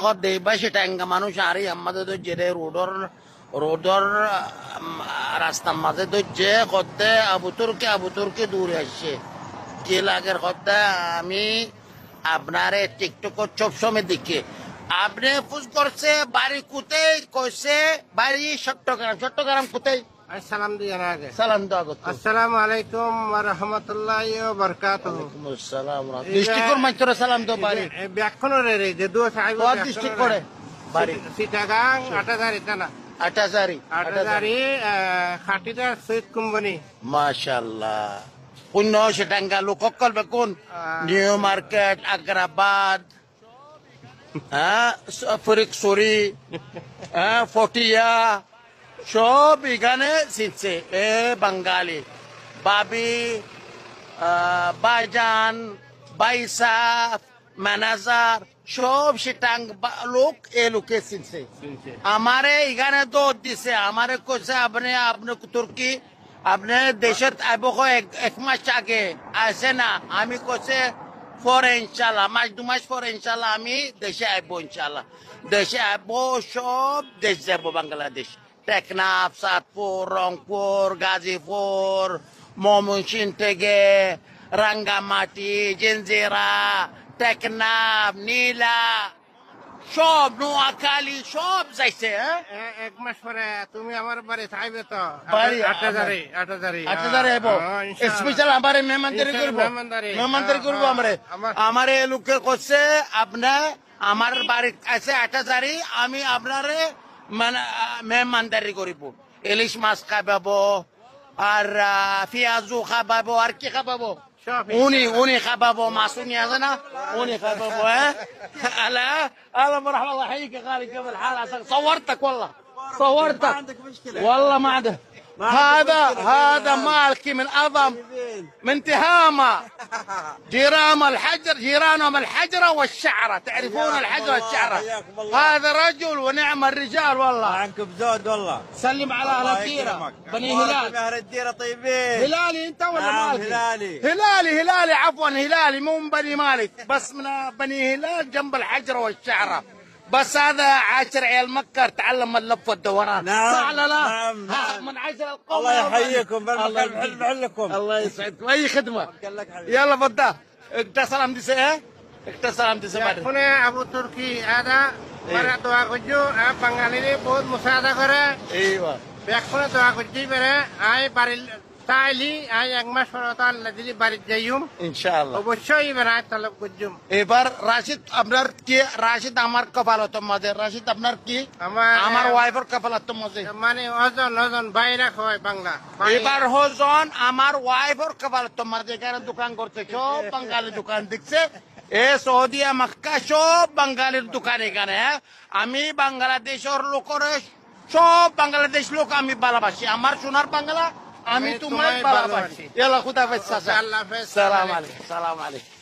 কর দেই? বা মানুষ আরে আমাদের তো জেরে রোডর রোডর রাস্তার মাঝে তো যে করতে আবুতুরকে আবুতুরকে দূরে আসছে। যে লাগের কথা আমি আপনার টিকটক সবসময় দেখি। আপনি ফুস করছে বাড়ি কোথায়? কইছে বাড়ি চট্টগ্রাম। চট্টগ্রাম কোথায়? আর সালাম দিয়ে আগে। সালাম দাও করতে আসসালামু আলাইকুম রাহমাতুল্লাহি সালাম সালাম বাড়ি। ব্যাখ্যান রে যে ডিস্ট্রিক্ট করে? বাড়ি। সিটাগাং আটাজারি সৈয়দ কোম্পানি মাশাল্লাহ পুণ্য সেটাঙ্গা লোকক করবে কোন? নিউ মার্কেট আগ্রাবাদ ফরিকসরি হ্যাঁ ফটিয়া সব এখানে শিখছে এ বাঙালি। বাবি বাইজান বাইসাফ ম্যানেজার সব সেটাং লোক এ লোকে শিখছে আমারে এখানে দৌড় দিছে। আমারে কইছে আপনি আপনি তুর্কি আপনি দেশত আইব এক- এক মাস আগে। আসে না। আমি কইছে পরে ইনশাল্লাহ মাস দু মাস পরে ইনশাল্লাহ আমি দেশে আইব ইনশাল্লাহ দেশে আইব সব দেশ যাব বাংলাদেশ টেকনাফ সাতপুর রংপুর গাজীপুর ময়মনসিং থেকে রাঙ্গামাটি জেনজিরা টেকনাফ নীলা সব নোয়াখালী সব যাইছে হ্যাঁ? এক মাস পরে তুমি আমার বাড়ি চাইবে তো স্পেশাল আমারে মেহমানদারি করব। মেহমানদারি। করব হ্যাঁ, আমারে। আমার- আমারে লোকে করছে আপনার আমার বাড়ি আছে আটাজারি আমি আপনারে মানে মেহমানদারি করিব। ইলিশ মাছ খাবাবো আর আহ, পেঁয়াজু খাবাবো আর কি খাবাবো? اوني اوني خبابو معصوم يا زنا اوني خبابو ها؟ هلا هلا مرحبا الله يحييك يا غالي كيف الحال؟ صورتك والله. صورتك. والله ما عنده هذا هذا مالكي من اعظم من تهامة. جيران الحجر جيرانهم الحجرة والشعرة. تعرفون الحجرة والشعرة؟ هذا رجل ونعم الرجال والله. عنكم زود والله. سلم على أهل الديرة. بني هلال. بأهل الديرة طيبين. هلالي أنت ولا نعم، مالكي؟ هلالي. هلالي هلالي. عفوا هلالي. مو من بني مالك. بس من بني هلال جنب الحجرة والشعرة. بس هذا عاشر عيال مكة تعلم اللف والدوران. نعم صح لا. لا نعم نعم. من عشر القوم الله يحييكم بالمكان بحل الله يسعدكم أي خدمة. يلا بدا. اقتصر عمدي سيه اقتصر عمدي سيه هنا أبو تركي. هذا إيه. مرة دعا كجو بنغالي بود مساعدة كره إيوه. بيكفونا دعا كجي بره آي باريل তাইলি আজ এক পর আল্লাহ দিলি বাড়িতে যাইম ইনশাআল্লাহ। অবশ্যই এবার তলব করজুম। এবার রাশিদ আপনার কি রাশিদ আমার কপালত মাঝে রাশিদ আপনার কি? আমার আমার ওয়াইফের কপালত মাঝে। মানে হজন হজন বাইরা হয় বাংলা। এবার হজন আমার ওয়াইফের কপালত মাঝে এখানে দোকান করছে সব বাঙালি দোকান দেখছে। এ সৌদিয়া মক্কা সব বাঙালির দোকান এখানে হ্যাঁ? আমি বাংলাদেশের লোকের সব বাংলাদেশ লোক আমি ভালোবাসি। আমার সোনার বাংলা আমি তোমায় ভালোবাসি ভালোবাসি। এলা খুদা। সালাম আলাইকুম সালাম আলাইকুম